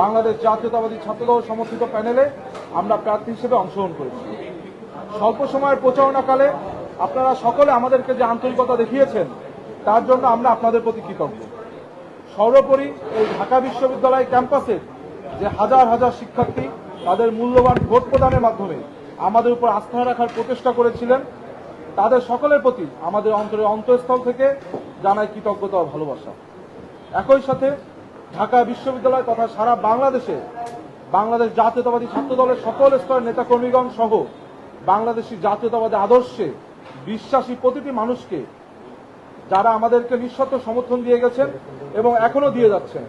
বাংলাদেশ জাতীয়তাবাদী ছাত্রদল সমর্থিত প্যানেলে আমরা প্রার্থী হিসেবে অংশগ্রহণ করেছি। স্বল্প সময়ের প্রচারণাকালে আপনারা সকলে আমাদেরকে যে আন্তরিকতা দেখিয়েছেন, তার জন্য আমরা আপনাদের প্রতি কৃতজ্ঞ। সর্বোপরি এই ঢাকা বিশ্ববিদ্যালয় ক্যাম্পাসের যে হাজার হাজার শিক্ষার্থী তাদের মূল্যবান ভোট প্রদানের মাধ্যমে আমাদের উপর আস্থা রাখার প্রচেষ্টা করেছিলেন, তাদের সকলের প্রতি আমাদের অন্তরের অন্তঃস্থল থেকে জানাই কৃতজ্ঞতা ও ভালোবাসা। একই সাথে ঢাকা বিশ্ববিদ্যালয় তথা সারা বাংলাদেশে বাংলাদেশ জাতীয়তাবাদী ছাত্র দলের সকল স্তরের নেতাকর্মীগণ সহ বাংলাদেশি জাতীয়তাবাদী আদর্শে বিশ্বাসী প্রতিটি মানুষকে যারা আমাদেরকে নিঃশর্ত সমর্থন দিয়ে গেছেন এবং এখনও দিয়ে যাচ্ছেন,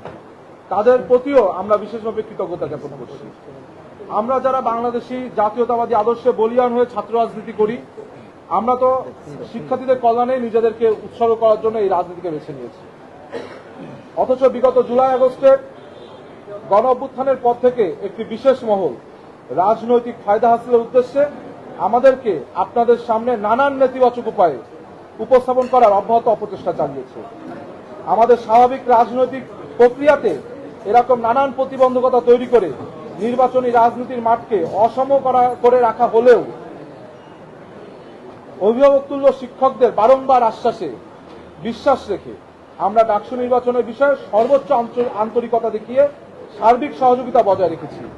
তাদের প্রতিও আমরা বিশেষভাবে কৃতজ্ঞতা জ্ঞাপন করছি। আমরা যারা বাংলাদেশি জাতীয়তাবাদী আদর্শে বলিয়ান হয়ে ছাত্র রাজনীতি করি, আমরা তো শিক্ষার্থীদের কল্যাণে নিজেদেরকে উৎসর্গ করার জন্য এই রাজনীতিকে বেছে নিয়েছি। অথচ বিগত জুলাই আগস্টের গণ অভ্যুত্থানের পর থেকে একটি বিশেষ মহল, রাজনৈতিক ফায়দা হাসিলের উদ্দেশ্যে আমাদেরকে আপনাদের সামনে নানান নেতিবাচক উপায়ে উপস্থাপন করার অব্যাহত অপচেষ্টা চালিয়েছে। আমাদের স্বাভাবিক রাজনৈতিক প্রক্রিয়াতে এরকম নানান প্রতিবন্ধকতা তৈরি করে নির্বাচনী রাজনীতির মাঠকে অসম করা, করে রাখা হলেও অভিভাবক তুল্য শিক্ষকদের বারংবার আশ্বাসে, বিশ্বাস রেখে আমরা ডাকসু নির্বাচনের বিষয়ে সর্বোচ্চ আন্ত- আন্তরিকতা দেখিয়ে সার্বিক সহযোগিতা বজায় রেখেছি।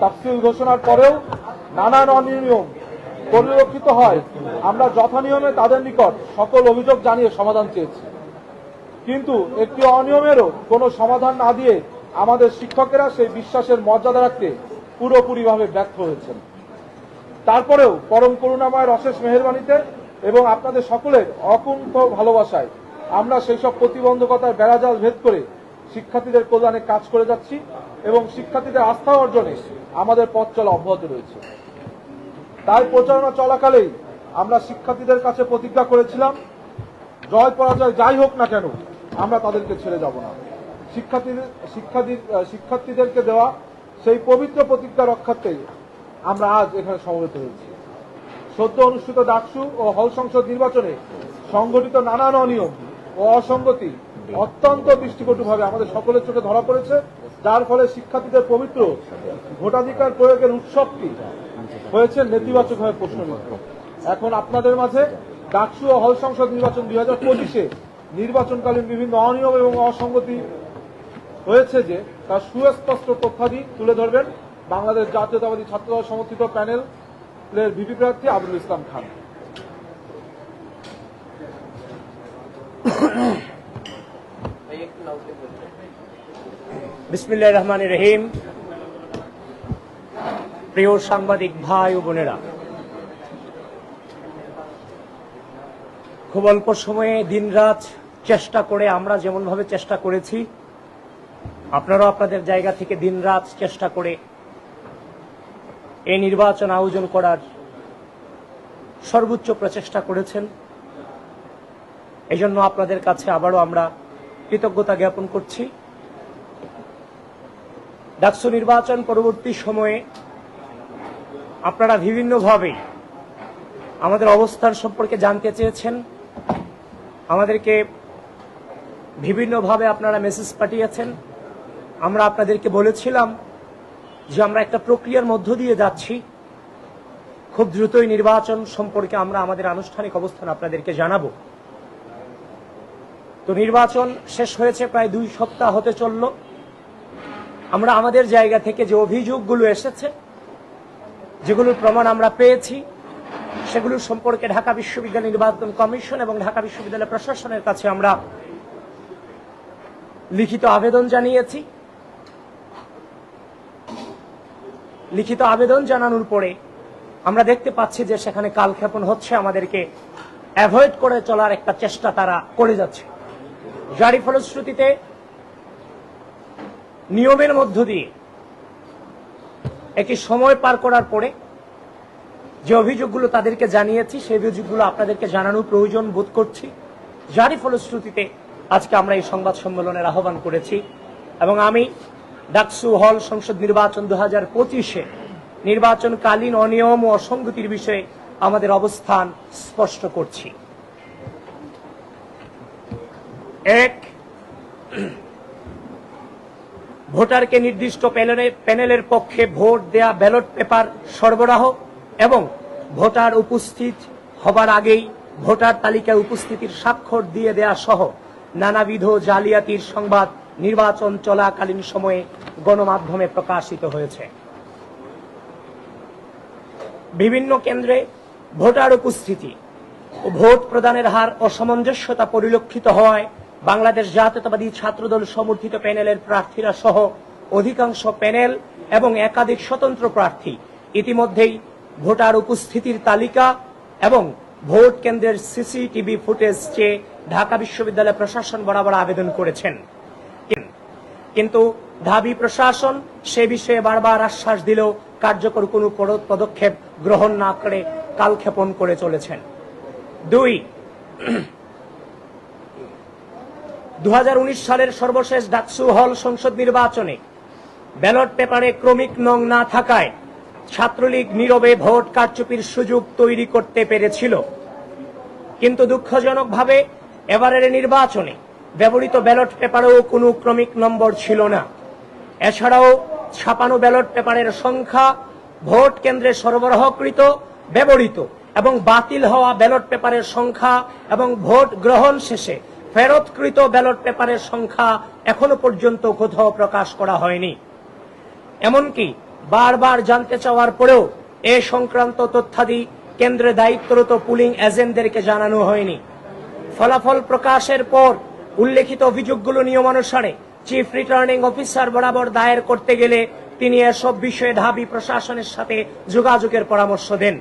তাফসিল ঘোষণার পরেও নানান অনিয়ম পরিলক্ষিত হয়। আমরা যথানিয়মে তাদের নিকট সকল অভিযোগ জানিয়ে সমাধান চেয়েছি। কিন্তু একটি অনিয়মেরও কোনো সমাধান না দিয়ে আমাদের শিক্ষকেরা সেই বিশ্বাসের মর্যাদা রাখতে পুরোপুরিভাবে ব্যর্থ হয়েছেন। তারপরেও পরম করুণাময়ের অশেষ মেহরবানিতে এবং আপনাদের সকলের অকুণ্ঠ ভালোবাসায় আমরা সেই সব প্রতিবন্ধকতার বেড়াজাল ভেদ করে শিক্ষার্থীদের কল্যাণে কাজ করে যাচ্ছি এবং শিক্ষার্থীদের আস্থা অর্জনে আমাদের পথ চলা অব্যাহত রয়েছে। তাই প্রচারণা চলাকালেই আমরা শিক্ষার্থীদের কাছে প্রতিজ্ঞা করেছিলাম, জয় পরাজয় যাই হোক না কেন, আমরা তাদেরকে ছেড়ে যাব না। শিক্ষার্থীদের, শিক্ষার্থী, শিক্ষার্থীদেরকে দেওয়া সেই পবিত্র প্রতিজ্ঞা রক্ষার্থে আমরা আজ এখানে সমবেত হয়েছি। সদ্য অনুষ্ঠিত ডাকসু ও হল সংসদ নির্বাচনে সংগঠিত নানান অনিয়ম অসঙ্গতি অত্যন্ত দৃষ্টিকটুভাবে আমাদের সকলের চোখে ধরা পড়েছে যার ফলে শিক্ষার্থীদের পবিত্র ভোটাধিকার প্রয়োগের উৎসবটি হয়েছে নেতিবাচকভাবে প্রশ্নবিদ্ধ। এখন আপনাদের মাঝে ডাকসু ও হল সংসদ নির্বাচন দুই হাজার পঁচিশে নির্বাচনকালীন বিভিন্ন অনিয়ম এবং অসঙ্গতি হয়েছে যে তার সুস্পষ্ট তথ্যাদি তুলে ধরবেন বাংলাদেশ জাতীয়তাবাদী ছাত্রদল সমর্থিত প্যানেলের ভিপি প্রার্থী আবুল ইসলাম খান। বিসমিল্লাহ রহমান রহিম। প্রিয় সাংবাদিক ভাই ও বোনেরা, খুব অল্প সময়ে দিনরাত চেষ্টা করে আমরা যেমনভাবে চেষ্টা করেছি, আপনারাও আপনাদের জায়গা থেকে দিনরাত চেষ্টা করে এই নির্বাচন আয়োজন করার সর্বোচ্চ প্রচেষ্টা করেছেন। এই জন্য আপনাদের কাছে আবারও আমরা কৃতজ্ঞতা জ্ঞাপন করছি। ডাকসু নির্বাচন পরবর্তী সময়ে আপনারা বিভিন্নভাবে আমাদের অবস্থান সম্পর্কে জানতে চেয়েছেন। আমাদেরকে বিভিন্নভাবে আপনারা মেসেজ পাঠিয়েছেন। আমরা আপনাদেরকে বলেছিলাম যে আমরা একটা প্রক্রিয়ার মধ্য দিয়ে যাচ্ছি। খুব দ্রুতই নির্বাচন সম্পর্কে আমরা আমাদের আনুষ্ঠানিক অবস্থান আপনাদেরকে জানাব। তো নির্বাচন শেষ হয়েছে, প্রায় দুই সপ্তাহ হতে চলল। আমরা আমাদের জায়গা থেকে যে অভিযোগগুলো এসেছে, যেগুলোর প্রমাণ আমরা পেয়েছি, সেগুলোর সম্পর্কে ঢাকা বিশ্ববিদ্যালয় নির্বাচন কমিশন এবং ঢাকা বিশ্ববিদ্যালয় প্রশাসনের কাছে আমরা লিখিত আবেদন জানিয়েছি। লিখিত আবেদন জানানোর পরে আমরা দেখতে পাচ্ছি যে সেখানে কালক্ষেপণ হচ্ছে, আমাদেরকে অ্যাভয়েড করে চলার একটা চেষ্টা তারা করে যাচ্ছে। যারই ফলশ্রুতিতে নিয়মের মধ্য দিয়ে একটি সময় পার করার পরে যে অভিযোগগুলো তাদেরকে জানিয়েছি, সেই অভিযোগগুলো আপনাদেরকে জানানোর প্রয়োজন বোধ করছি। যারই ফলশ্রুতিতে আজকে আমরা এই সংবাদ সম্মেলনের আহ্বান করেছি এবং আমি ডাকসু হল সংসদ নির্বাচন দু হাজার পঁচিশে নির্বাচনকালীন অনিয়ম ও অসঙ্গতির বিষয়ে আমাদের অবস্থান স্পষ্ট করছি। এক, ভোটারকে নির্দিষ্ট প্যানেলের পক্ষে ভোট দেয়া ব্যালট পেপার সরবরাহ এবং ভোটার উপস্থিত হবার আগেই ভোটার তালিকায় উপস্থিতির স্বাক্ষর দিয়ে দেয়া সহ নানাবিধ জালিয়াতির সংবাদ নির্বাচন চলাকালীন সময়ে গণমাধ্যমে প্রকাশিত হয়েছে। বিভিন্ন কেন্দ্রে ভোটার উপস্থিতি ও ভোট প্রদানের হার অসামঞ্জস্যতা পরিলক্ষিত হওয়ায় বাংলাদেশ জাতীয়তাবাদী ছাত্রদল সমর্থিত প্যানেলের প্রার্থীরা সহ অধিকাংশ প্যানেল এবং একাধিক স্বতন্ত্র প্রার্থী ইতিমধ্যেই ভোটার উপস্থিতির তালিকা এবং ভোট কেন্দ্রের সিসিটিভি ফুটেজ চেয়ে ঢাকা বিশ্ববিদ্যালয় প্রশাসন বরাবর আবেদন করেছেন। কিন্তু ঢাবি প্রশাসন সে বিষয়ে বারবার আশ্বাস দিলেও কার্যকর কোনো পদ- পদক্ষেপ গ্রহণ না করে কালক্ষেপণ করে চলেছেন। দুই উনিশ সালের সর্বশেষ ডাকসু হল সংসদ নির্বাচনে ব্যালট পেপারে ক্রমিক নং না থাকায় ছাত্রলীগ নীরবে ভোট কারচুপির সুযোগ তৈরি করতে পেরেছিল। কিন্তু দুঃখজনকভাবে এবারের নির্বাচনে ব্যবহৃত ব্যালট পেপারেও কোনো ক্রমিক নম্বর ছিল না। এছাড়াও ছাপানো ব্যালট পেপারের সংখ্যা ভোট কেন্দ্রে সরবরাহকৃত, ব্যবহৃত এবং বাতিল হওয়া ব্যালট পেপারের সংখ্যা এবং ভোট গ্রহণ শেষে ফেরতকৃত ব্যালট পেপারের সংখ্যা এখনও পর্যন্ত কোথাও প্রকাশ করা হয়নি। এমনকি বারবার জানতে চাওয়ার পরেও এ সংক্রান্ত তথ্যাদি কেন্দ্রে দায়িত্বরত পুলিং এজেন্টদেরকে জানানো হয়নি। ফলাফল প্রকাশের পর উল্লেখিত অভিযোগগুলো নিয়মানুসারে চিফ রিটার্নিং অফিসার বরাবর দায়ের করতে গেলে তিনি এসব বিষয়ে ঢাবি প্রশাসনের সাথে যোগাযোগের পরামর্শ দেন।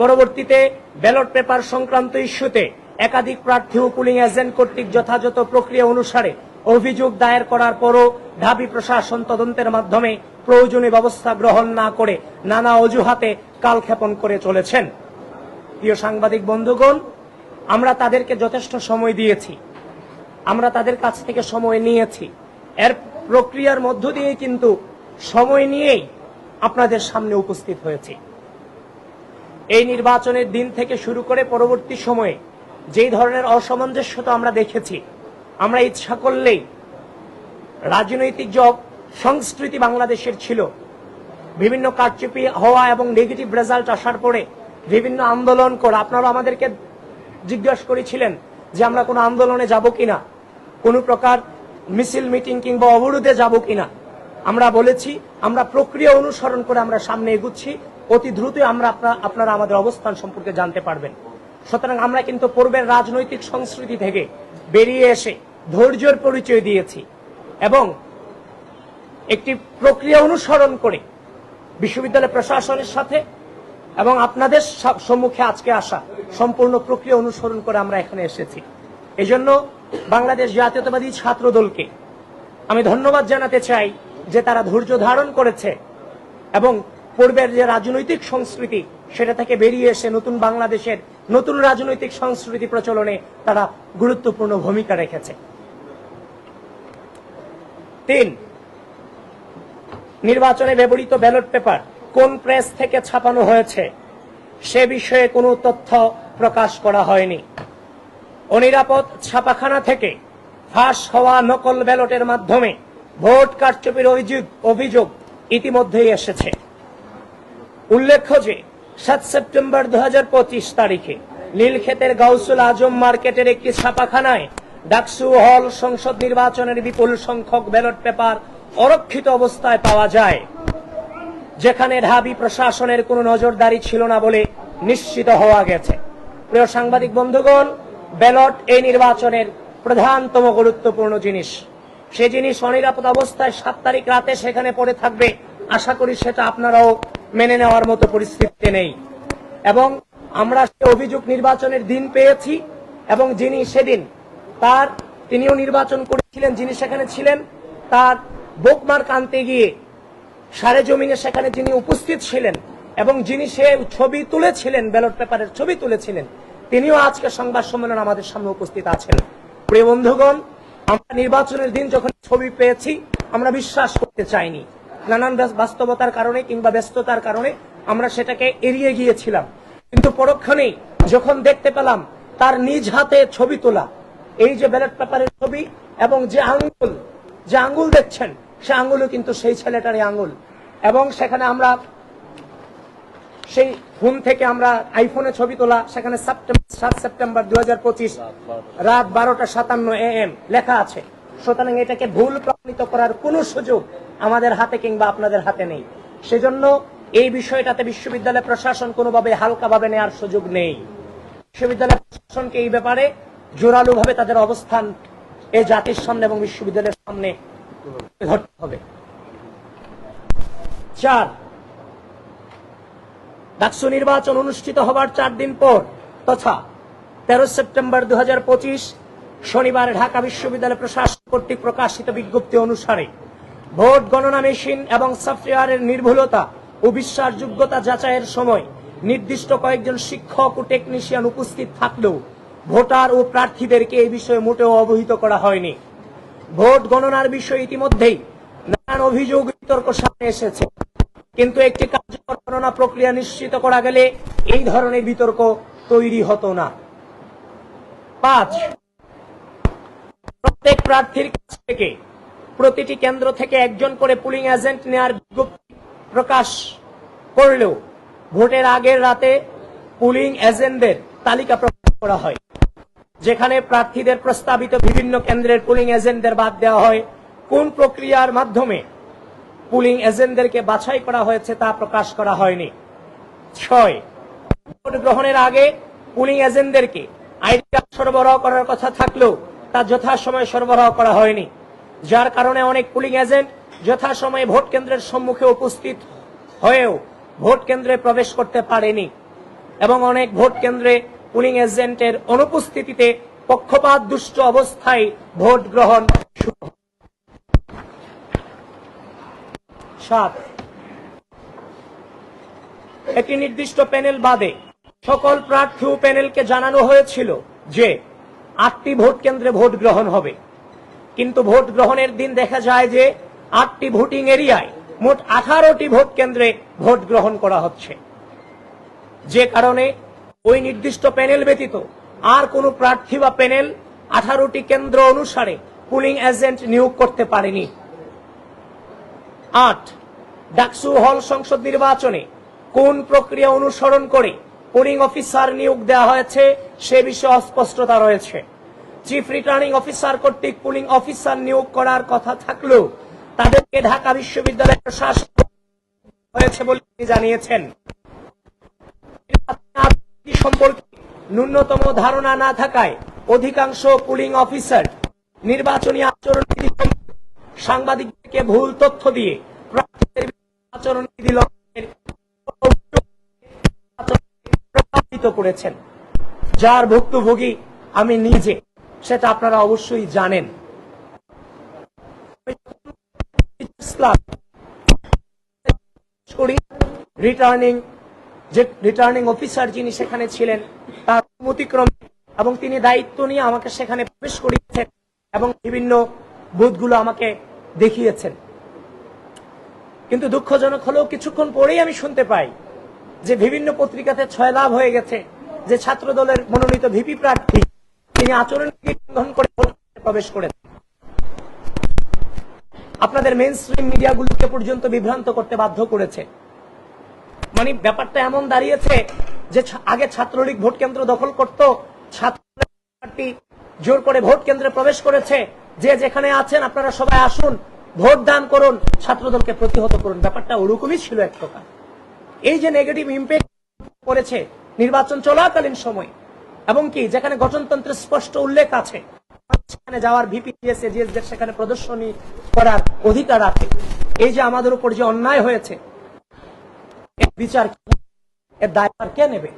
পরবর্তীতে ব্যালট পেপার সংক্রান্ত ইস্যুতে একাধিক প্রার্থী ও পুলিং এজেন্ট কর্তৃক যথাযথ প্রক্রিয়া অনুসারে অভিযোগ দায়ের করার পরও ঢাবি প্রশাসন তদন্তের মাধ্যমে প্রয়োজনীয় ব্যবস্থা গ্রহণ না করে নানা অজুহাতে কালক্ষেপণ করে চলেছেন। প্রিয় সাংবাদিক বন্ধুগণ, আমরা তাদেরকে যথেষ্ট সময় দিয়েছি। আমরা তাদের কাছ থেকে সময় নিয়েছি। এর প্রক্রিয়ার মধ্য দিয়ে কিন্তু সময় নিয়েই আপনাদের সামনে উপস্থিত হয়েছি। এই নির্বাচনের দিন থেকে শুরু করে পরবর্তী সময়ে যেই ধরনের অসামঞ্জস্যতা আমরা দেখেছি, আমরা ইচ্ছা করলেই রাজনৈতিক যে সংস্কৃতি বাংলাদেশের ছিল, বিভিন্ন কারচুপি হওয়া এবং নেগেটিভ রেজাল্ট আসার পরে বিভিন্ন আন্দোলন করে, আপনারা আমাদেরকে জিজ্ঞাসা করেছিলেন যে আমরা কোনো আন্দোলনে যাব কিনা, কোনো প্রকার মিছিল, মিটিং কিংবা অবরোধে যাব কিনা। আমরা বলেছি, আমরা প্রক্রিয়া অনুসরণ করে আমরা সামনে এগুচ্ছি, অতি দ্রুতই আমরা আপনা- আপনারা আমাদের অবস্থান সম্পর্কে জানতে পারবেন। সুতরাং আমরা কিন্তু পূর্বের রাজনৈতিক সংস্কৃতি থেকে বেরিয়ে এসে ধৈর্যের পরিচয় দিয়েছি এবং একটি প্রক্রিয়া অনুসরণ করে বিশ্ববিদ্যালয় প্রশাসনের সাথে এবং আপনাদের সম্মুখে আজকে আসা সম্পূর্ণ প্রক্রিয়া অনুসরণ করে আমরা এখানে এসেছি। এই জন্য বাংলাদেশ জাতীয়তাবাদী ছাত্র দলকে আমি ধন্যবাদ জানাতে চাই যে তারা ধৈর্য ধারণ করেছে এবং পূর্বের যে রাজনৈতিক সংস্কৃতি সেটা থেকে বেরিয়ে এসে নতুন বাংলাদেশের নতুন রাজনৈতিক সংস্কৃতি প্রচলনে তারা গুরুত্বপূর্ণ ভূমিকা রেখেছে। তিন, নির্বাচনে ব্যবহৃত ব্যালট পেপার কোন প্রেস থেকে ছাপানো হয়েছে সে বিষয়ে কোনো তথ্য প্রকাশ করা হয়নি। অনিরাপদ ছাপাখানা থেকে ফাঁস হওয়া নকল ব্যালটের মাধ্যমে ভোট কারচুপির অভিযোগ অভিযোগ ইতিমধ্যেই এসেছে। উল্লেখ্য যে সাত সেপ্টেম্বর দু হাজার পঁচিশ তারিখে নীলক্ষেতের গাউসুল আজম মার্কেটের একটি ছাপাখানায় ডাকসু হল সংসদ নির্বাচনের বিপুল সংখ্যক ব্যালট পেপার অরক্ষিত অবস্থায় পাওয়া যায়। যেখানে ঢাবি প্রশাসনের কোনো নজরদারি ছিল না বলে নিশ্চিত হওয়া গেছে। প্রিয় সাংবাদিক বন্ধুগণ, ব্যালট এই নির্বাচনের প্রধানতম গুরুত্বপূর্ণ জিনিস। সে জিনিস অনিরাপদ অবস্থায় সাত তারিখ রাতে সেখানে পড়ে থাকবে। আশা করি সেটা আপনারাও মেনে নেওয়ার মতো পরিস্থিতিতে নেই। এবং আমরা সে অভিযোগ নির্বাচনের দিন পেয়েছি এবং যিনি সেদিন তার, তিনিও নির্বাচন করেছিলেন, যিনি সেখানে ছিলেন, তার বুকমার্ক আনতে গিয়ে সারে জমিনে সেখানে যিনি উপস্থিত ছিলেন এবং যিনি সে ছবি তুলেছিলেন, ব্যালট পেপারের ছবি তুলেছিলেন, তিনিও আজকে সংবাদ সম্মেলন আমাদের সামনে উপস্থিত আছেন। প্রিয় বন্ধুগণ, আমরা নির্বাচনের দিন যখন ছবি পেয়েছি, আমরা বিশ্বাস করতে চাইনি। নানান বাস- বাস্তবতার কারণে কিংবা ব্যস্ততার কারণে আমরা সেটাকে এড়িয়ে গিয়েছিলাম। কিন্তু পরক্ষণেই যখন দেখতে পেলাম তার নিজ হাতে ছবি তোলা, এই যে ব্যালট পেপারের ছবি এবং যে আঙ্গুল যে আঙ্গুল দেখছেন, সে আঙ্গুলও কিন্তু সেই ছেলেটারই আঙ্গুল। এবং সেখানে আমরা সেই ফোন থেকে আমরা আইফোনে ছবি তোলা, সেখানে সেপ্টেম্বর সাত সেপ্টেম্বর দু হাজার পঁচিশ রাত বারোটা সাতান্ন এ এম লেখা আছে। সুতরাং এটাকে ভুল প্রমাণিত করার কোনো সুযোগ আমাদের হাতে কিংবা আপনাদের হাতে নেই। সেজন্য এই বিষয়টাতে বিশ্ববিদ্যালয় প্রশাসন কোনোভাবে হালকাভাবে নেওয়ার সুযোগ নেই। বিশ্ববিদ্যালয় প্রশাসনকে এই ব্যাপারে জোরালোভাবে তাদের অবস্থান এই জাতির সামনে এবং বিশ্ববিদ্যালয়ের সামনে ধরতে হবে। চার, ডাকসু নির্বাচন অনুষ্ঠিত হবার চার দিন পর তথা তেরো সেপ্টেম্বর দু হাজার পঁচিশ শনিবার ঢাকা বিশ্ববিদ্যালয় প্রশাসন কর্তৃক প্রকাশিত বিজ্ঞপ্তি অনুসারে ভোট গণনা মেশিন এবং সফটওয়্যারের নির্ভুলতা ও বিশ্বাসযোগ্যতা যাচাইয়ের সময় নির্দিষ্ট কয়েকজন শিক্ষক ও টেকনিশিয়ান উপস্থিত থাকলেও ভোটার ও প্রার্থীদেরকে এই বিষয়ে মোটেও অবহিত করা হয়নি। ভোট গণনার বিষয়ে ইতিমধ্যেই নানান অভিযোগ বিতর্ক সামনে এসেছে। কিন্তু একটি কার্যকর গণনা প্রক্রিয়া নিশ্চিত করা গেলে এই ধরনের বিতর্ক তৈরি হতো না। পাঁচ, প্রত্যেক প্রার্থীর কাছ থেকে প্রতিটি কেন্দ্র থেকে একজন করে পুলিং এজেন্ট নেয়ার বিজ্ঞপ্তি প্রকাশ করলেও ভোটের আগের রাতে পুলিং এজেন্টদের তালিকা প্রকাশ করা হয়, যেখানে প্রার্থীদের প্রস্তাবিত বিভিন্ন কেন্দ্রের পুলিং এজেন্টদের বাদ দেওয়া হয়। কোন প্রক্রিয়ার মাধ্যমে পুলিং এজেন্টদেরকে বাছাই করা হয়েছে তা প্রকাশ করা হয়নি। ছয়, ভোট গ্রহণের আগে পুলিং এজেন্টদেরকে আইডি কার্ড সরবরাহ করার কথা থাকলেও তা যথাসময়ে সরবরাহ করা হয়নি। যার কারণে অনেক পুলিং এজেন্ট যথাসময়ে ভোট কেন্দ্রের সম্মুখে উপস্থিত হয়েও ভোট কেন্দ্রে প্রবেশ করতে পারেনি এবং অনেক ভোট কেন্দ্রে পুলিং এজেন্টের অনুপস্থিতিতে পক্ষপাত দুষ্ট অবস্থায় ভোট গ্রহণ সাত। একটি নির্দিষ্ট প্যানেল বাদে সকল প্রার্থী প্যানেলকে জানানো হয়েছিল যে আটটি ভোট কেন্দ্রে ভোট গ্রহণ হবে। কিন্তু ভোট গ্রহণের দিন দেখা যায় যে আটটি ভোটিং এরিয়ায় মোট আঠারোটি ভোট কেন্দ্রে ভোট গ্রহণ করা হচ্ছে। যে কারণে ওই নির্দিষ্ট প্যানেল ব্যতীত আর কোনো প্রার্থী বা প্যানেল আঠারোটি কেন্দ্র অনুসারে পুলিং এজেন্ট নিয়োগ করতে পারেনি। আট, ডাকসু হল সংসদ নির্বাচনে কোন প্রক্রিয়া অনুসরণ করে পোলিং অফিসার নিয়োগ দেওয়া হয়েছে সে বিষয়ে অস্পষ্টতা রয়েছে। চিফ রিটার্নিং অফিসার কর্তৃক পুলিং অফিসার নিয়োগ করার কথা থাকলেও তাদেরকে ঢাকা বিশ্ববিদ্যালয়ের প্রশাসন হয়েছে বলে তিনি জানিয়েছেন। সম্পর্কে ন্যূনতম ধারণা না থাকায় অধিকাংশ পুলিং অফিসার নির্বাচনী আচরণ বিধি সাংবাদিকদেরকে ভুল তথ্য দিয়ে প্রার্থীদের বিরুদ্ধে আচরণ বিধি লঙ্ঘনের প্রভাবিত করেছেন। যার ভুক্তভোগী আমি নিজে। সেটা আপনারা অবশ্যই জানেন। রিটার্নিং যে রিটার্নিং অফিসার যিনি সেখানে ছিলেন, তার অনুমতিক্রমে এবং তিনি দায়িত্ব নিয়ে আমাকে সেখানে প্রবেশ করিয়েছেন এবং বিভিন্ন বুথগুলো আমাকে দেখিয়েছেন। কিন্তু দুঃখজনক হলেও কিছুক্ষণ পরেই আমি শুনতে পাই যে বিভিন্ন পত্রিকাতে ছয় লাভ হয়ে গেছে, যে ছাত্র দলের মনোনীত ভিপি প্রার্থী তিনি আচরণ লঙ্ঘন করে প্রবেশ করেছেন আপনাদের মেন স্ট্রিম মিডিয়াগুলোকে পর্যন্ত বিভ্রান্ত করতে বাধ্য করেছে। মানে ব্যাপারটা এমন দাঁড়িয়েছে যে আগে ছাত্রলীগ ভোট কেন্দ্র দখল করত ছাত্র জোর করে ভোট কেন্দ্রে প্রবেশ করেছে। যে যেখানে আছেন, আপনারা সবাই আসুন ভোট দান করুন, ছাত্রদলকে প্রতিহত করুন। ব্যাপারটা ওরকমই ছিল এক প্রকার। এই যে নেগেটিভ ইম্প্যাক্ট করেছে, নির্বাচন চলাকালীন সময় এবং কি, যেখানে গঠনতন্ত্রের স্পষ্ট উল্লেখ আছে, সেখানে যাওয়ার ভিপি জিএসদের সেখানে প্রদর্শনী করার অধিকার আছে। এই যে আমাদের উপর যে অন্যায় হয়েছে বিচার এর দায়ভার কে নেবে?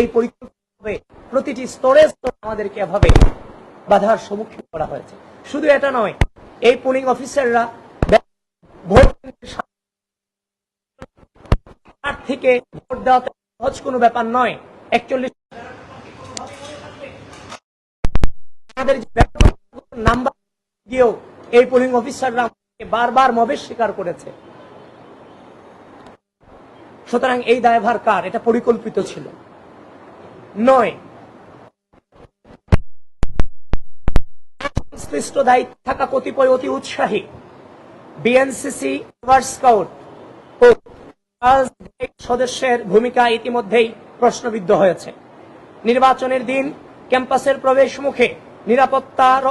এই পরিকল্পনা প্রতিটি স্তরে স্তরে আমাদেরকে এভাবে বাধার সম্মুখীন করা হয়েছে। শুধু এটা নয়, এই পুলিং অফিসাররা ভোট থেকে ভোট দেওয়া সহজ কোনো ব্যাপার নয়। একচল্লিশ আমাদের নাম্বার দিয়েও এই পোলিং অফিসাররা বারবার মবেশ স্বীকার করেছে। সুতরাং এই দায়ভার কার? এটা পরিকল্পিত ছিল। নয়, সংশ্লিষ্ট দায়িত্ব থাকা কতিপয় অতি উৎসাহী বিএনসিসি স্কাউট ও সদস্যের ভূমিকা ইতিমধ্যেই প্রশ্নবিদ্ধ হয়েছে। নির্বাচনের দিন ক্যাম্পাসের প্রবেশ মুখে নিরাপত্তার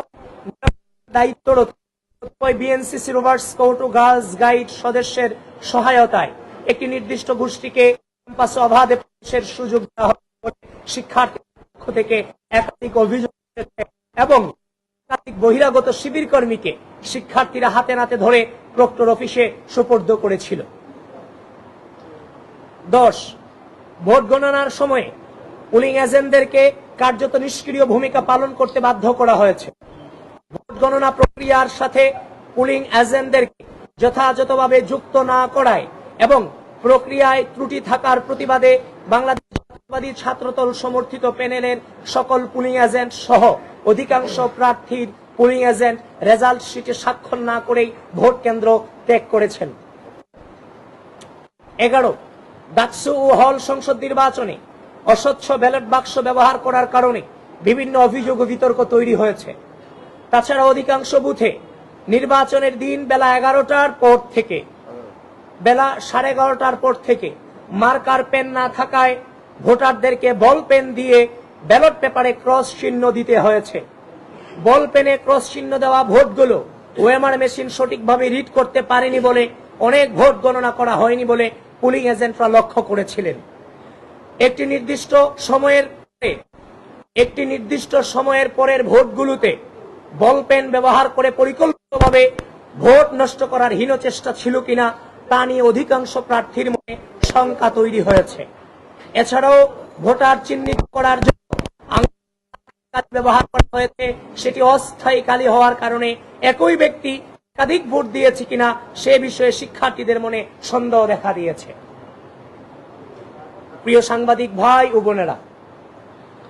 দায়িত্বরত বিএনসিসি রোভার স্কাউট ও গার্লস গাইড সদস্যের সহায়তায় একটি নির্দিষ্ট গোষ্ঠীকে ক্যাম্পাসে অবাধে সুযোগ থেকে একাধিক এবং একাধিক বহিরাগত শিবির কর্মীকে শিক্ষার্থীরা হাতে নাতে ধরে প্রক্টর অফিসে সুপর্দ করেছিল। দশ, ভোট গণনার সময়ে পুলিং এজেন্টদেরকে কার্যত নিষ্ক্রিয় ভূমিকা পালন করতে বাধ্য করা হয়েছে। ভোট গণনা প্রক্রিয়ার সাথে পুলিং এজেন্টদেরকে যথাযথভাবে যুক্ত না করায় এবং প্রক্রিয়ায় ত্রুটি থাকার প্রতিবাদে বাংলাদেশ ছাত্রদল সমর্থিত প্যানেলের সকল পুলিং এজেন্ট সহ অধিকাংশ প্রার্থীর পুলিং এজেন্ট রেজাল্ট শিটে স্বাক্ষর না করেই ভোট কেন্দ্র ত্যাগ করেছেন। এগারো, ডাকসু ও হল সংসদ নির্বাচনে অস্বচ্ছ ব্যালট বাক্স ব্যবহার করার কারণে বিভিন্ন অভিযোগ ও বিতর্ক তৈরি হয়েছে। তাছাড়া অধিকাংশ বুথে নির্বাচনের দিন বেলা এগারোটার পর থেকে, বেলা সাড়ে এগারোটার পর থেকে মার্কার পেন না থাকায় ভোটারদেরকে বল পেন দিয়ে ব্যালট পেপারে ক্রস চিহ্ন দিতে হয়েছে। বল পেনে ক্রস চিহ্ন দেওয়া ভোটগুলো ওএমআর মেশিন সঠিকভাবে রিড করতে পারেনি বলে অনেক ভোট গণনা করা হয়নি বলে পুলিং এজেন্টরা লক্ষ্য করেছিলেন। একটি নির্দিষ্ট সময়ের একটি নির্দিষ্ট সময়ের পরের ভোটগুলোতে বল পেন ব্যবহার করে পরিকল্পিতভাবে ভোট নষ্ট করার হীন চেষ্টা ছিল কিনা তা নিয়ে অধিকাংশ প্রার্থীর মনে শঙ্কা তৈরি হয়েছে। এছাড়াও ভোটার চিহ্নিত করার জন্য ব্যবহার করা হয়েছে, সেটি অস্থায়ী কালি হওয়ার কারণে একই ব্যক্তি একাধিক ভোট দিয়েছে কিনা সে বিষয়ে শিক্ষার্থীদের মনে সন্দেহ দেখা দিয়েছে। প্রিয় সাংবাদিক ভাই ও বোনেরা,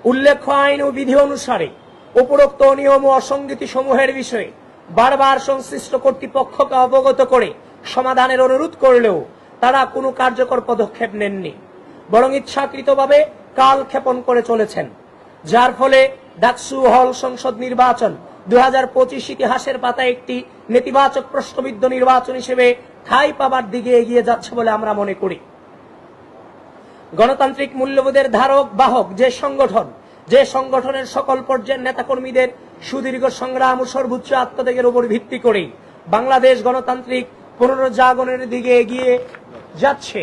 উল্লেখ্য আইন ও বিধি অনুসারে উপরোক্ত নিয়ম ও অসঙ্গতি সমূহের বিষয়ে বারবার সংশ্লিষ্ট কর্তৃপক্ষকে অবগত করে সমাধানের অনুরোধ করলেও তারা কোনো কার্যকর পদক্ষেপ নেননি, বরং ইচ্ছাকৃতভাবে কাল ক্ষেপণ করে চলেছেন, যার ফলে ডাকসু হল সংসদ নির্বাচন দু হাজার পঁচিশ ইতিহাসের পাতায় একটি নেতিবাচক প্রশ্নবিদ্ধ নির্বাচন হিসেবে ঠাঁই পাবার দিকে এগিয়ে যাচ্ছে বলে আমরা মনে করি। গণতান্ত্রিক মূল্যবোধের ধারক, বাহক, যে সংগঠন, যে সংগঠনের সকল পর্যায়ের নেতাকর্মীদের সুদীর্ঘ সংগ্রাম ও সর্বোচ্চ আত্মত্যাগের উপর ভিত্তি করে বাংলাদেশ গণতান্ত্রিক পুনরুজ্জাগরণের দিকে এগিয়ে যাচ্ছে।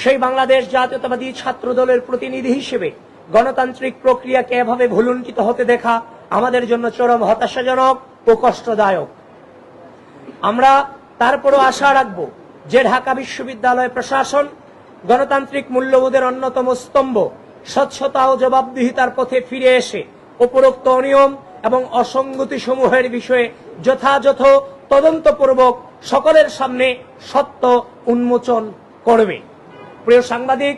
সেই বাংলাদেশ জাতীয়তাবাদী ছাত্র দলের প্রতিনিধি হিসেবে গণতান্ত্রিক প্রক্রিয়াকে এভাবে ভুলুণ্ঠিত হতে দেখা আমাদের জন্য চরম হতাশাজনক ও কষ্টদায়ক। আমরা তারপরও আশা রাখব যে ঢাকা বিশ্ববিদ্যালয় প্রশাসন গণতান্ত্রিক মূল্যবোধের অন্যতম স্তম্ভ স্বচ্ছতা ও জবাবদিহিতার পথে ফিরে এসে উপরোক্ত অনিয়ম এবং অসঙ্গতি সমূহের বিষয়ে যথাযথ তদন্তপূর্বক সকলের সামনে সত্য উন্মোচন করবে। প্রিয় সাংবাদিক